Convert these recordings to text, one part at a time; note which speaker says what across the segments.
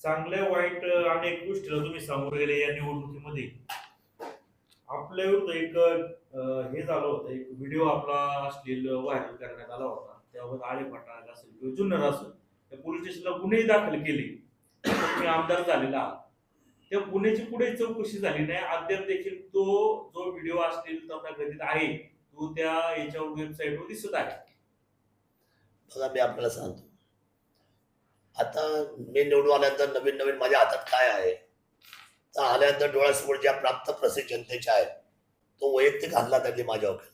Speaker 1: चांगल्या वाईट अनेक गोष्टीला तुम्ही सामोरे गेले या निवडणुकीमध्ये. आपल्या विरुद्ध एक हे झालं होतं एक व्हिडिओ आपला अश्लील व्हायरल करण्यात आला होता. त्यावर आळे फटाक असेल किंवा जुन्नर असेल त्या पोलीस स्टेशनला गुन्हे दाखल केले. तुम्ही आमदार झालेला आहात. त्या गुन्ह्याची पुढे चौकशी झाली नाही. अद्याप देखील तो जो व्हिडिओ अश्लील तथाकथित आहे तो त्या याच्यावर वेबसाईटवर दिसत आहे.
Speaker 2: बघा मी आपल्याला सांगतो. आता मी निवडून आल्यानंतर नवीन नवीन माझ्या हातात काय आहे? तर आल्यानंतर डोळ्यासमोर ज्या प्राप्त प्रसिद्ध जनतेच्या आहेत तो वैयक्तिक हल्ला त्यांनी माझ्यावर केला.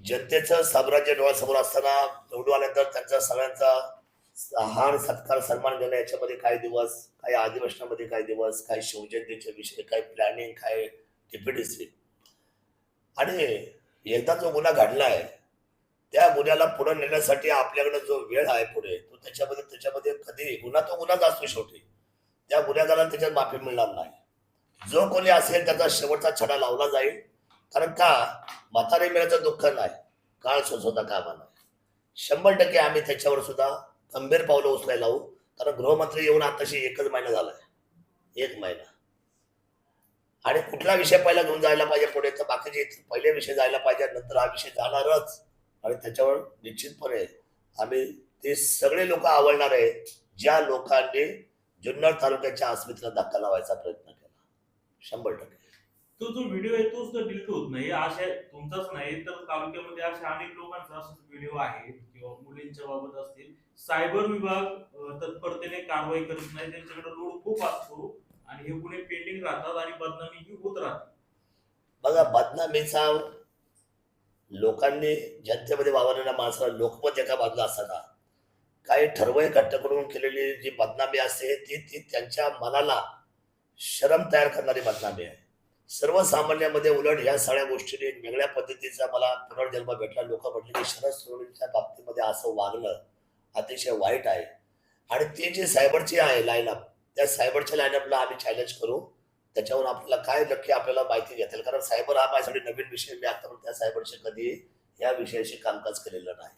Speaker 2: जनतेचं साम्राज्य डोळ्यासमोर असताना निवडून आल्यानंतर त्यांचा सगळ्यांचा हार सत्कार सन्मान घेणं याच्यामध्ये काही दिवस काही अधिवेशनामध्ये काही दिवस काही शिवजयंतीचे विषय काही प्लॅनिंग काही टिपिटिसी आणि एकदा जो गुन्हा आहे त्या गुन्ह्याला पुढे नेण्यासाठी आपल्याकडे जो वेळ आहे पुढे तो त्याच्यामध्ये त्याच्यामध्ये कधी गुन्हा तो गुन्हाच असतो शेवटी. त्या गुन्हेगाराला त्याच्यात माफी मिळणार नाही. जो कोणी असेल त्याचा शेवटचा छडा लावला जाईल. कारण का? म्हातारे मिळायचं दुःख नाही. काळ सोसवता कामा नाही. शंभर टक्के आम्ही त्याच्यावर सुद्धा गंभीर पावलं उचलायला लावू. कारण गृहमंत्री येऊन आताशी एकच महिना झालाय. एक महिना. आणि कुठला विषय पहिला घेऊन जायला पाहिजे पुढे? तर बाकीचे पहिले विषय जायला पाहिजे नंतर हा विषय जाणारच. आणि त्याच्यावर निश्चितपणे आम्ही ते सगळे लोक आवडणार आहे ज्या लोकांनी जुन्नर तालुक्याच्या अस्मितेला धक्का लावायचा प्रयत्न केला. शंभर टक्के.
Speaker 1: तो जो व्हिडिओ आहे तोच तर डिलीट होत नाही. अशा तुमचाच नाही तर तालुक्यामध्ये अशा अनेक लोकांचा असाच व्हिडिओ आहे किंवा मुलींच्या बाबत असतील. सायबर विभाग तत्परतेने कारवाई करत नाही. त्यांच्याकडे लोड खूप असतो आणि हे गुन्हे पेंडिंग राहतात आणि बदनामी ही होत राहते.
Speaker 2: बघा बदनामीचा लोकांनी जनतेमध्ये वावरलेल्या माणसाला लोकमत एका बाजूला असताना काही ठरवय घट्ट करून केलेली जी बदनामी असते ती ती त्यांच्या मनाला शरम तयार करणारी बदनामी आहे. सर्वसामान्यामध्ये उलट ह्या सगळ्या गोष्टीने एक वेगळ्या पद्धतीचा मला पुनर्जन्म भेटला. लोक म्हटले की शरद सोडीच्या बाबतीमध्ये असं वागणं अतिशय वाईट आहे. आणि ती जे सायबरची आहे लाईनअप त्या सायबरच्या लाईनअपला आम्ही चॅलेंज करू. त्याच्यावर आपल्याला काय नक्की आपल्याला माहिती घेता येईल कारण सायबर हा माझ्यासाठी नवीन विषय मी आतापर्यंत त्या सायबरशी कधी या विषयाशी कामकाज केलेलं नाही.